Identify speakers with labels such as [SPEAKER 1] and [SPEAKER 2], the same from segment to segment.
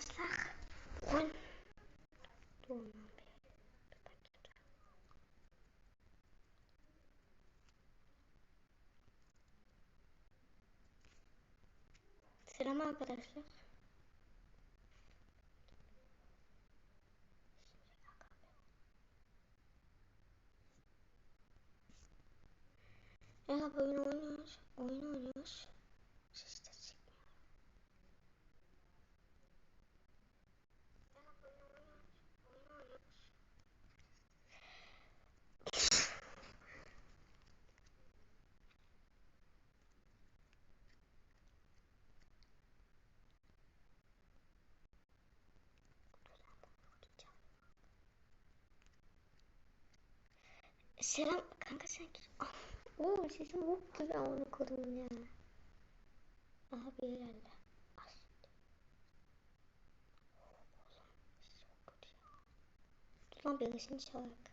[SPEAKER 1] arkadaşlar. Bugün Doğum bir- bir dakika. Selam arkadaşlar. Merhaba oyun oynuyoruz. Oyun oynuyoruz. Ses de çıkmıyor. Merhaba oyun oynuyoruz. Oyun oynuyoruz. Selam kanka sen gir. Ah, Oo sesim bok gibi onu kodum ya. Aha bir herhalde. Dur lan birisini çağırak.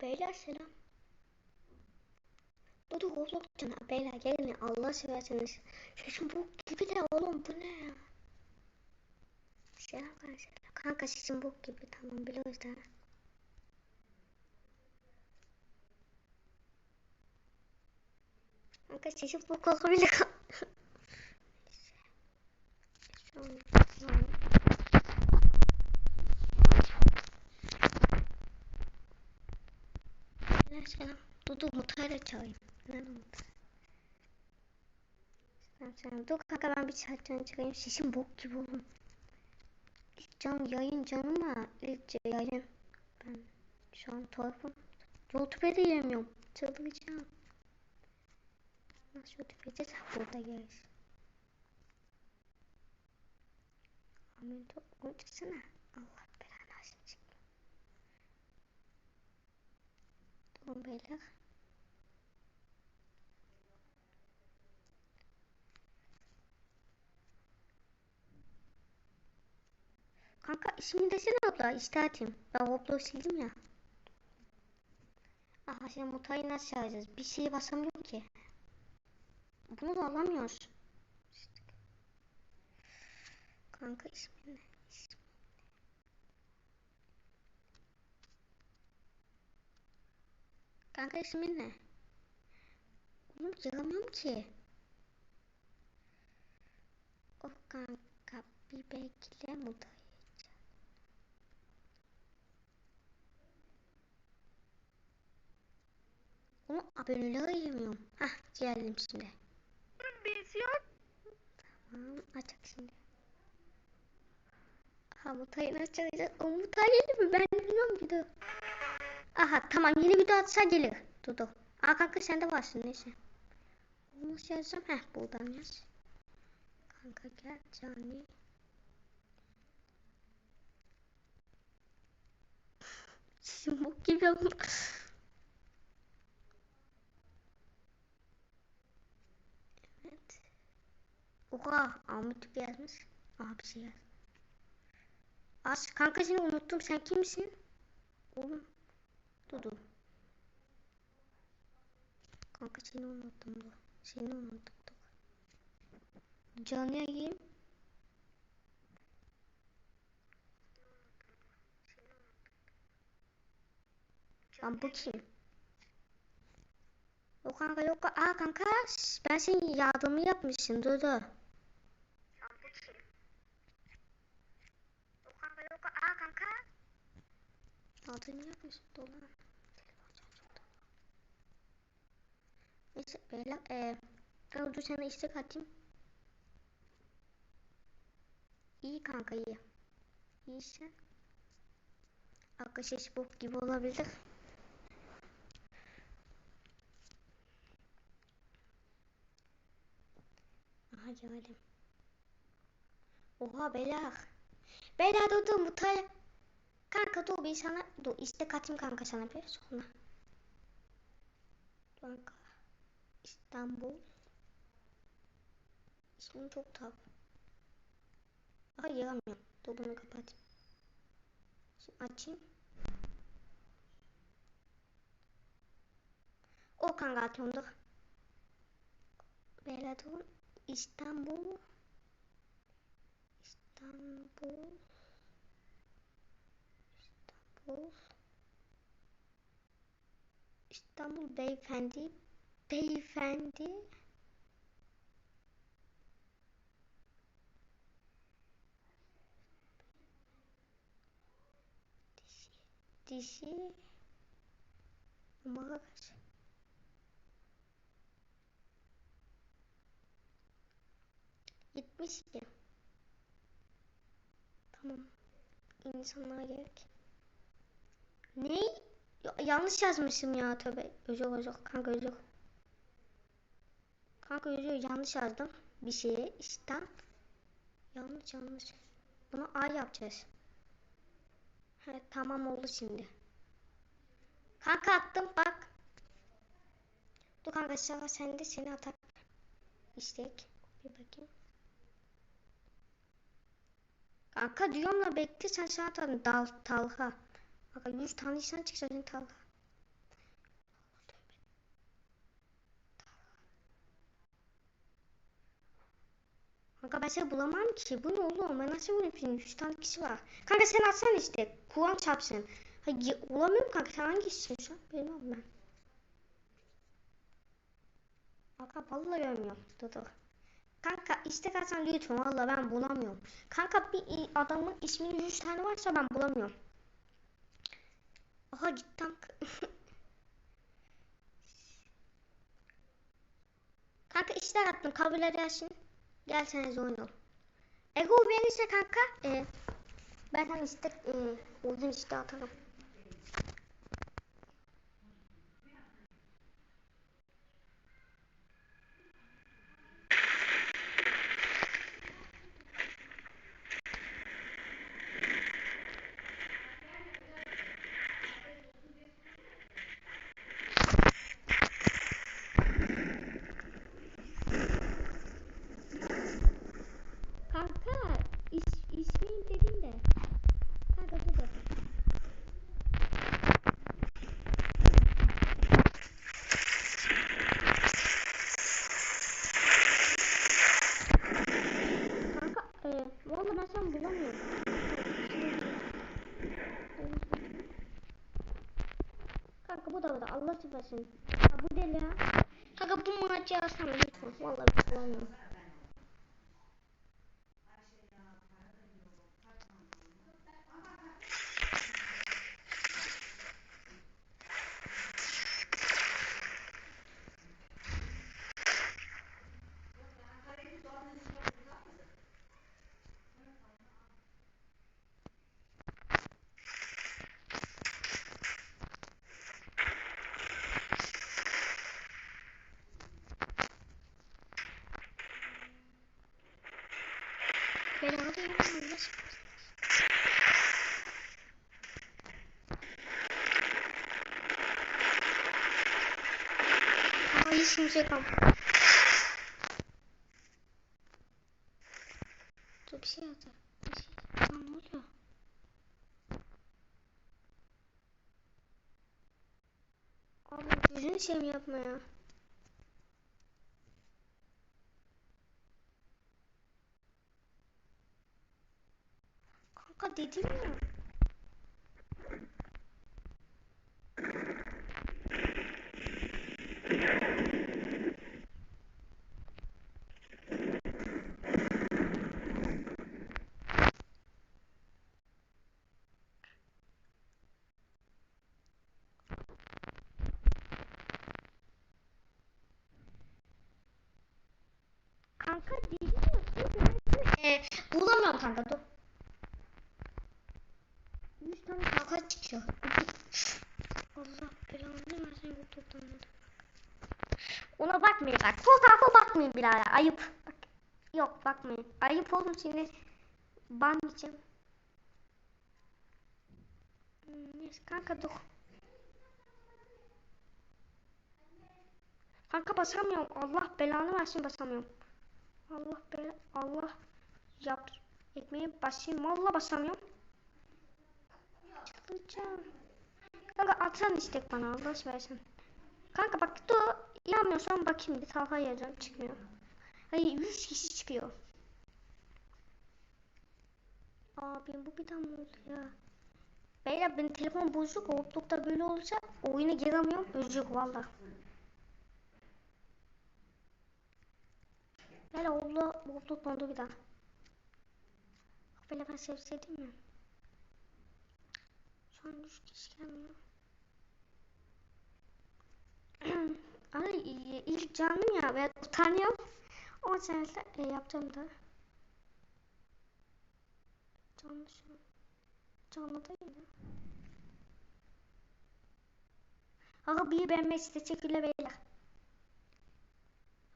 [SPEAKER 1] Beyler selam. Bu da Roblox canı. Beyler gelin Allah severseniz. Sesim bok gibi de oğlum bu ne ya? Selam kanka. Kanka sesim bok gibi tamam biliyoruz da. Kanka sesim bok olabilir. Selam. Dudu mutayla çağırayım. Mutay? Selam selam. Dur kanka ben bir çarptan çıkayım. Sesim bok gibi oğlum. İlk can yayın canım ama ilk yayın. Ben şu an telefon. YouTube'a da yemiyorum. Çıldıracağım. Nasıl YouTube edeceğiz? Burada geliriz. Amin. Onu çıksana. Allah belanı versin çıkma. Durun beyler. Kanka ismini desene abla istedim. Ben Roblox sildim ya. Aha şimdi mutayı nasıl çağıracağız? Bir şeye basamıyorum ki. Bunu da alamıyoruz. Kanka ismin ne? İsmi. Kanka ismin ne? Oğlum yaramıyorum ki. O kanka bir bekle mutayı. Oğlum aboneleri yemiyorum. Hah geldim şimdi.
[SPEAKER 2] Benziyor.
[SPEAKER 1] Tamam açık şimdi. Aha mutayı nasıl çalacağız? O mutay gelir mi? Ben bilmiyorum ki dur. Aha tamam yeni video atsa gelir. Dur dur. Aa kanka sen de varsın neyse. Bunu nasıl yazacağım? Heh buradan yaz. Kanka gel cani. Sesim bok gibi oldu. Oha Ahmet yazmış. Aha bir şey yaz. As kanka seni unuttum. Sen kimsin? Oğlum. Dudu. Kanka seni unuttum dur. Seni unuttum. Canlı yayın. Lan bu kim? Yok kanka yok. Aa kanka ben senin yardımı yapmışsın. Dur dur.
[SPEAKER 2] Sen bu kim? Yok kanka yok. Aa kanka.
[SPEAKER 1] Yardımı yapmışsın. Dur lan. Neyse beyler. Eee. Ben dur sana istek atayım. İyi kanka iyi. İyiyse. Arkadaşlar bok gibi olabilir. Aha geldim. Oha beyler. Beyler dur dur mutaya. Kanka dur bir sana dur işte katayım kanka sana bir sonra. Kanka İstanbul. İsmim çok tuhaf. Hayır yaramıyorum. Dur bunu kapatayım. Şimdi açayım. O kanka atıyorum dur. Beladon İstanbul. İstanbul. İstanbul. İstanbul beyefendi. Beyefendi. Dişi. Dişi. Numara kaç? Gitmiş ki. Tamam. İnsanlara gerek. Ne? Ya- yanlış yazmışım ya tabi. Özür özür. Kanka özür. Kanka özür yanlış yazdım. Bir şeye işten. Yanlış yanlış. Bunu A yapacağız. He, tamam oldu şimdi. Kanka attım bak. Dur kanka sıra sende seni atar. İstek. Bir bakayım. Kanka diyorum da bekle sen sana atarım. Dal, Talha. Kanka 100 tane insan çıksa senin Talha. Kanka ben seni bulamam ki. Bu ne oğlum? Ben nasıl bulayım? 100 tane kişi var. Kanka sen atsan işte. Kur'an çarpsın. Ha, ye- bulamıyorum kanka. Sen hangisisin şu an? Bilmiyorum ben. Kanka vallahi görmüyorum. Dur dur. Kanka istek atsan lütfen valla ben bulamıyorum. Kanka bir adamın isminin 100 tane varsa ben bulamıyorum. Aha cidden. kanka istek attım kabul edersin. Gelseniz oynayalım. Ego verirse kanka e, ben sana istek e, uzun istek atarım. Kanka is, ismin dedin de. Kanka dur dur. Kanka e, valla ben sen bulamıyorum. Da da Allah süpersin. Ha bu deli ha. Kanka bu maçı alsana lütfen. Valla ben bulamıyorum. Ben orada yapamam. Nasıl? Kimse kalmadı. Dur bir şey yazdı. Bir şey. Aa ne oluyor? Abi gözünü seveyim yapma ya. Kanka dedim ya. Kanka dedim ya. Ee, bulamıyorum kanka dur. 100 tane kanka çıkıyor. Allah belanı versin bu toplamda. Ona bakmayın bak. Fotoğrafa bakmayın birader. Ayıp. Bak. Yok bakmayın. Ayıp oğlum seni ban. Hmm, Neyse kanka dur. Kanka basamıyorum. Allah belanı versin basamıyorum. Allah bela Allah yap. Ekmeğe basayım. Valla basamıyorum. Çıldıracağım. Kanka atsan istek bana Allah versin. Kanka bak dur. İnanmıyorsan bakayım bir Talha yazacağım çıkmıyor. Hayır 100 kişi çıkıyor. Abi bu bir mı oldu ya? Beyler benim telefon bozuk. Outlook'ta böyle olursa oyuna giremiyorum. Üzücük valla. Beyler Outlook, Outlook dondu bir daha. Böyle ben sevseydim mi? Şu an 3 kişi gelmiyor. Ay ilk canım ya ben utanıyorum. O sebeple e, yapacağım da. Canlı şu an. Canlı değil ya. Aha bir beğenmek iste teşekkürler beyler.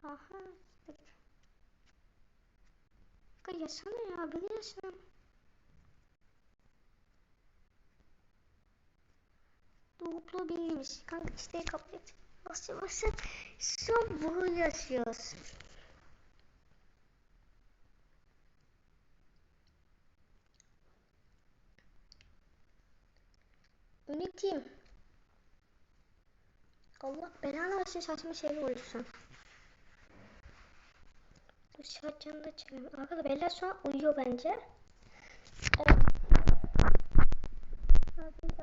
[SPEAKER 1] Aha. Kanka yasana ya bir yasana. Doğuklu bilgimiz. Kanka isteği kabul et. Varsa şu an bunu yaşıyoruz. Ünitim. Allah belanı versin saçma şeyler olursun. Bu şartcanı da çıkarım. Arkada Bella şu an uyuyor bence. Evet. Hadi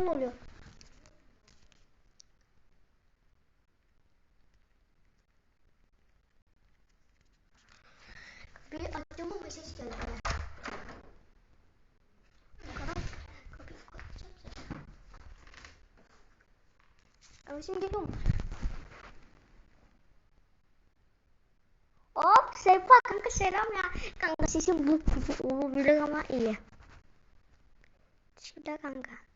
[SPEAKER 1] internetim neden oluyor? Bir açtığıma mesaj geldi. Kapat. Kapıyı kapatacağım zaten. Ama şimdi geliyorum. Hop Sefa kanka selam ya. Kanka sesin bu gibi olabilir ama iyi. Teşekkürler kanka.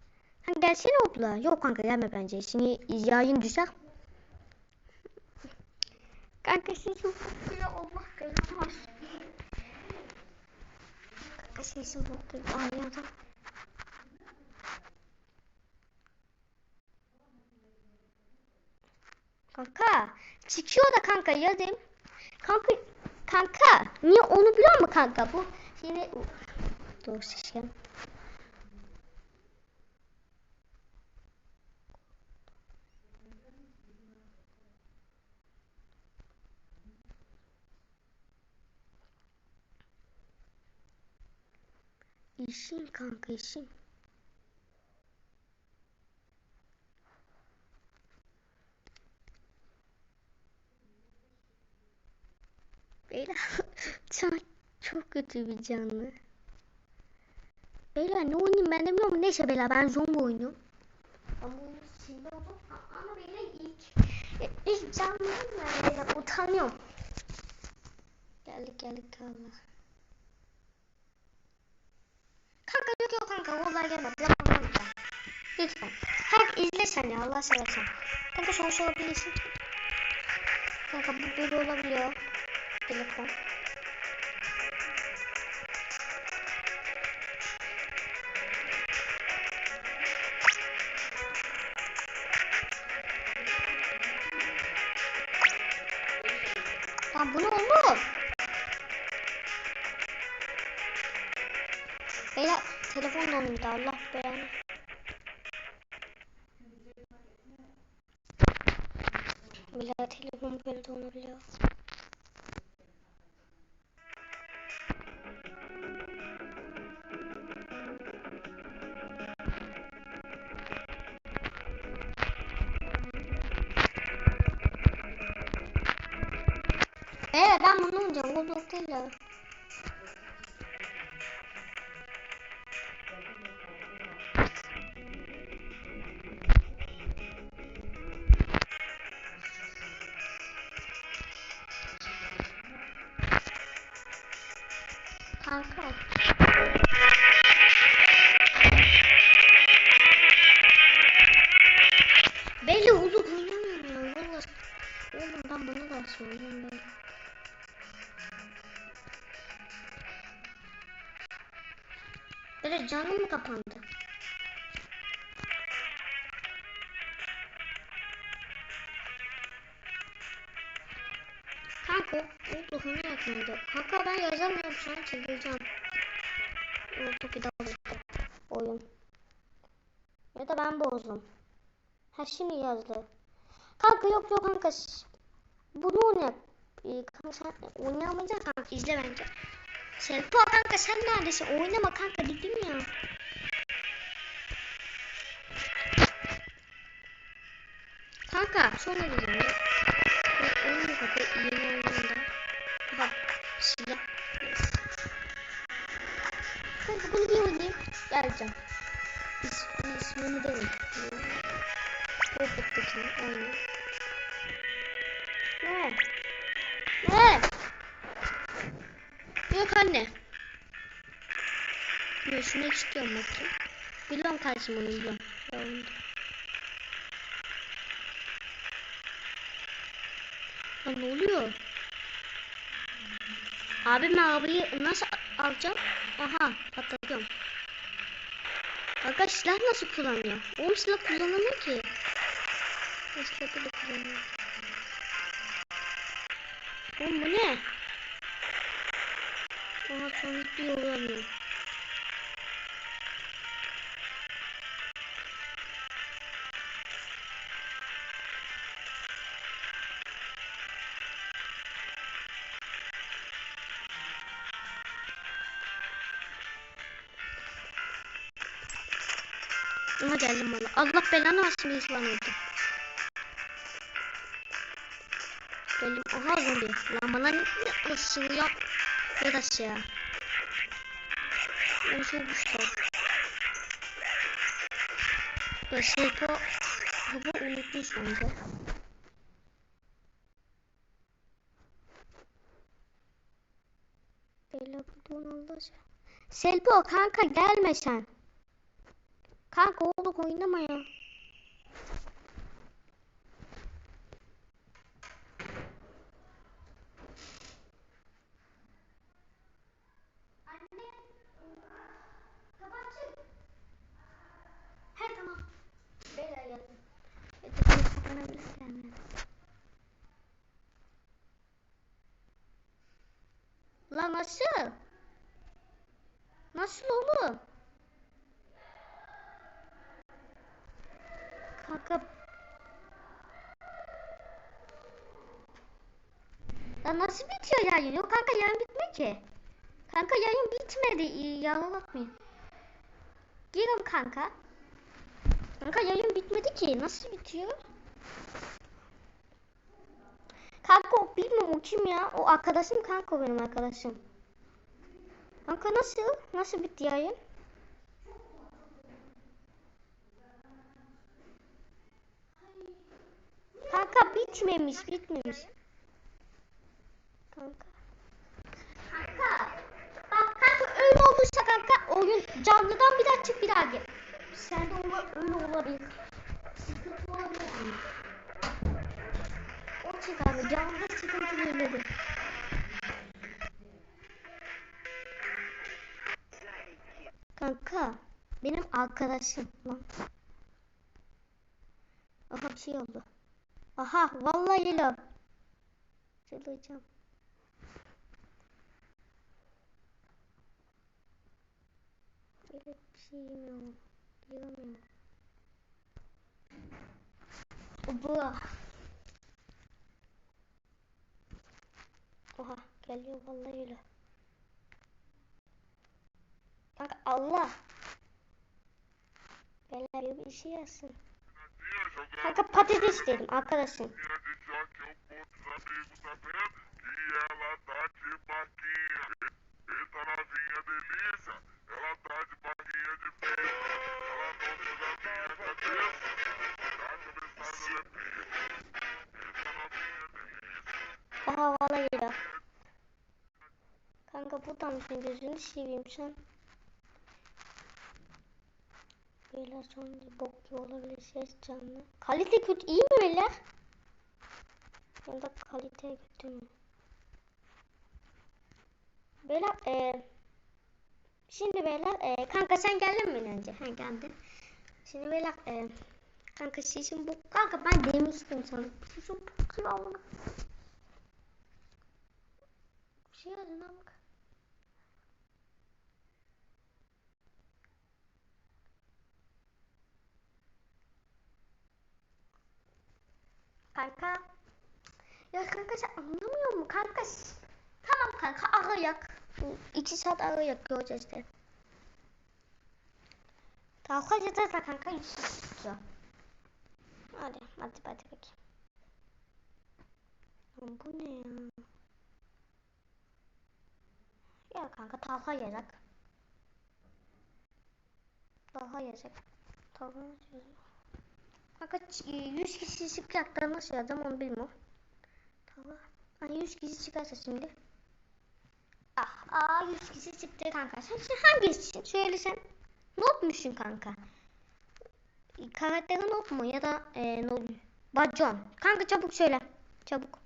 [SPEAKER 1] Kanka gelsene okula. Yok kanka gelme bence. Şimdi yayın düşer. Kanka bu gibi Allah versin. Kanka bu gibi anladım. Kanka çıkıyor da kanka yazayım. Kanka kanka niye onu biliyor musun kanka bu yine dur şişkin. İşin kanka işin. Beyler çok, çok kötü bir canlı. Beyler ne oynayayım ben de bilmiyorum. Neyse beyler ben zombi oynuyorum. Bu oyunu şimdi oldum. Ama beyler ilk ilk canlı ben beyler utanıyorum. Geldik geldik Allah. Kanka yok yok kanka vallahi gelme. Bırakma kanka. Lütfen. Kanka izle sen ya Allah seversen. Kanka sonuç olabilirsin. Kanka bu böyle olabiliyor. Telefon. Donuydu Allah belanı. Beyler telefon böyle donuluyor. Kapandı? Kanka o dokunu yakındı. Kanka ben yazamıyorum şu an çizeceğim. Ortak bir bitti. Oyun. Ya da ben bozdum. Ha şimdi yazdı. Kanka yok yok kanka. Bunu oynayalım. Ee, kanka sen oynayamayacaksın kanka izle bence. Selpa kanka sen neredesin? Oynama kanka dedim ya. Kanka sonra diyeceğim ya. Bak oyun kapı yeni oyunda. Bak silah. Kanka bunu bir oynayayım. Geleceğim. İsmini, ismini de unuttum. Robot'takini oynayayım. Ne? Ne? Yok anne. Ben şunu istiyorum bakayım. Biliyorum kardeşim onu biliyorum. Ya onu da. Lan ne oluyor? Abi ben nasıl alacağım? Aha patlatıyorum. Arkadaş silah nasıl kullanıyor? Oğlum silah kullanamıyor ki. Silah da kullanıyor. Bu ne? Oha sonuç bir yoramıyor. Allah belanı versin birisi bana öldü. Geldim. Aha zombi. Lan bana ne ısırıyor? Ya şey ya. O çok güçlü. Ya Şerpo baba unutmuş bence. Bela buradan Allah Selpo kanka gelme sen. Kanka oynama ya. Anne. Kapatsın. He tamam. Bela geldim. Telefonu kapanabilir yani. Lan nasıl? Nasıl oğlum? Kanka. Ya nasıl bitiyor yayın? Yok kanka yayın bitmiyor ki. Kanka yayın bitmedi. Yalan bakmayın. Girin kanka. Kanka yayın bitmedi ki. Nasıl bitiyor? Kanka o bilmiyorum o kim ya? O arkadaşım kanka benim arkadaşım. Kanka nasıl? Nasıl bitti yayın? Kanka bitmemiş, bitmemiş kanka. Kanka. Bak kanka öyle olursa kanka oyun canlıdan bir daha çık bir daha gel. Sen de ola, öyle olabilir. Sıkıntı olabilir. O çık abi canlıda sıkıntı vermedi. Kanka benim arkadaşım lan. Aha bir şey oldu. Aha vallahi yellow. Söyleyeceğim. Böyle bir şey yok. Giremiyorum. Bu. Oha geliyor vallahi öyle. Kanka Allah. Beyler bir şey yazsın. Kanka patates dedim arkadaşım. Aha vallahi öyle. Kanka buradan mısın gözünü seveyim sen. Beyler son bok gibi olabilir ses canlı. Kalite kötü iyi mi beyler? Ya da kalite kötü mü? Beyler e, Şimdi beyler e, kanka sen geldin mi önce? Ha geldim. Şimdi beyler e, kanka şey sesim bu. Kanka ben demiştim sana. Sesim bu. Allah. Bir şey yazın bak. Şey şey kanka. Ya kanka sen anlamıyor mu kanka? Tamam kanka ağayak. 2 saat arayıp göreceğiz işte. Tamam kaç yatarsa kanka 100 tutuyor. Hadi hadi hadi bakayım. Lan bu ne ya? Ya kanka tavha yiyecek. Tavha yiyecek. Tavha Kanka 100 e, kişi çıkacak da nasıl yazacağım onu bilmiyorum. Tavha. Hani 100 kişi çıkarsa şimdi. Ah, aa 100 kişi çıktı kanka. Sen, sen hangisisin? Söyle sen. Not musun kanka? Karakteri not mu ya da e, not? Bacon. Kanka çabuk söyle. Çabuk.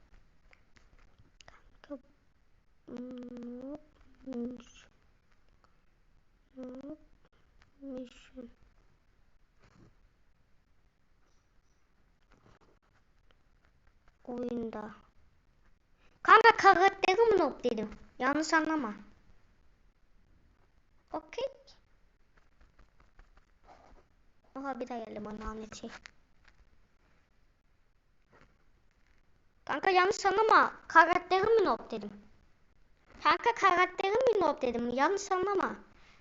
[SPEAKER 1] Kanka. Hmm, Notmuş. Notmuşum. Oyunda. Kanka karakteri mi not dedim? Yanlış anlama. Okey. Oha bir daha geldi bana şey. Kanka yanlış anlama. Karakteri mi not dedim? Kanka karakterim mi noob dedim. Yanlış anlama.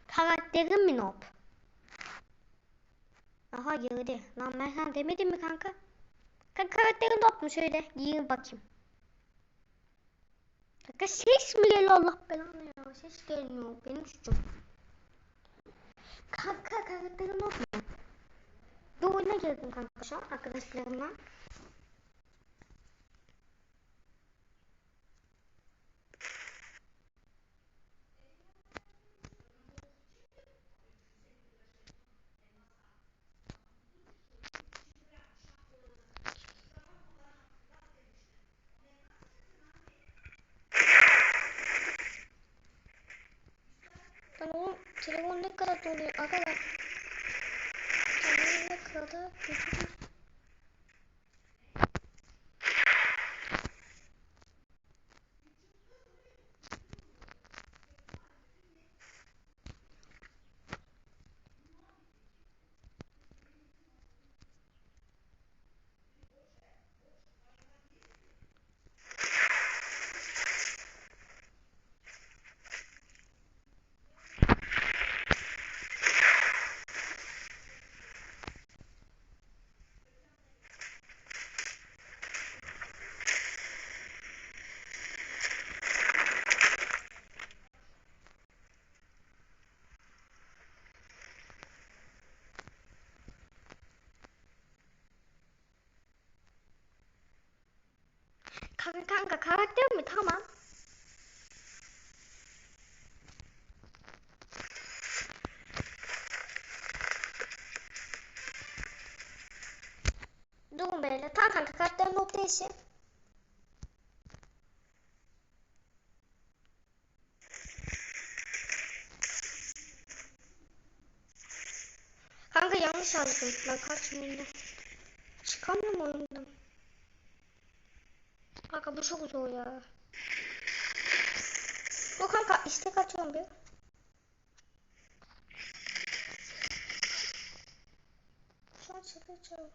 [SPEAKER 1] Karakterim mi noob? Aha girdi. Lan ben sana demedim mi kanka? Kanka karakterin noob mu? Şöyle giyin bakayım. Kanka ses mi geliyor Allah belanı ya. Ses gelmiyor. Benim suçum. Kanka karakterin noob mu? Bir oyuna girdim kanka şu an arkadaşlarımla. Lan oğlum telefon ne kadar doluyor arkadaş. Telefon ne kadar kötü. Kanka karakter mi? Tamam. Durun böyle. Tamam kanka karakter nokta işi. Kanka yanlış aldım. Ben kaç milyon. Çıkamıyorum oyundan. Kanka bu çok zor ya. Yok kanka istek atıyorum bir. Şu an çıkacağım.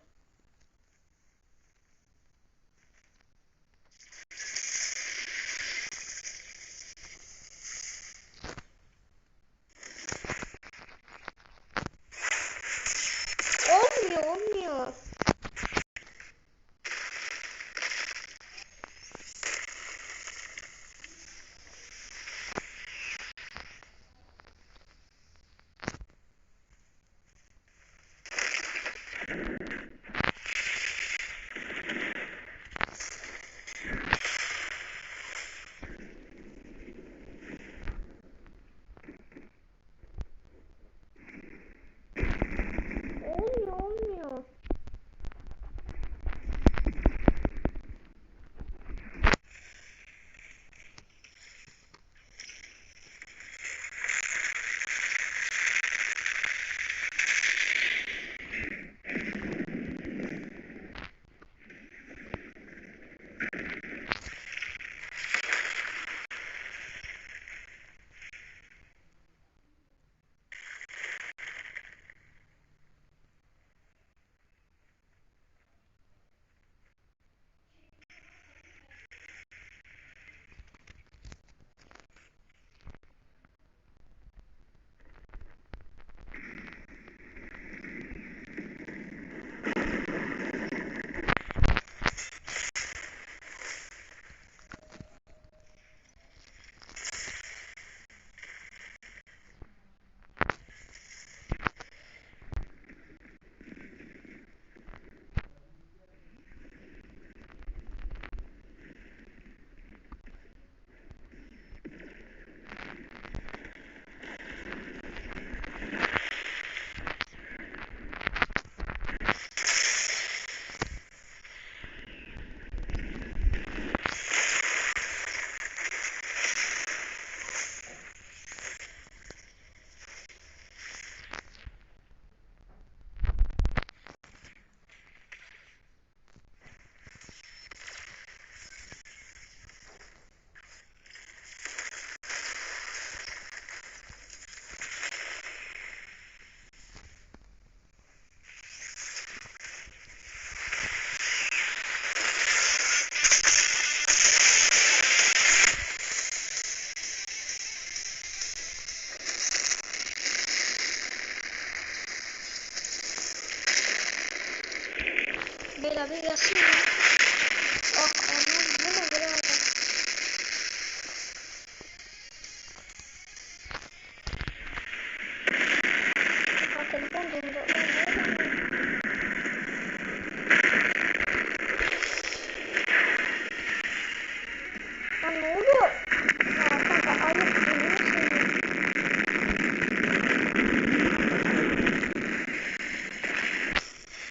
[SPEAKER 1] Beyler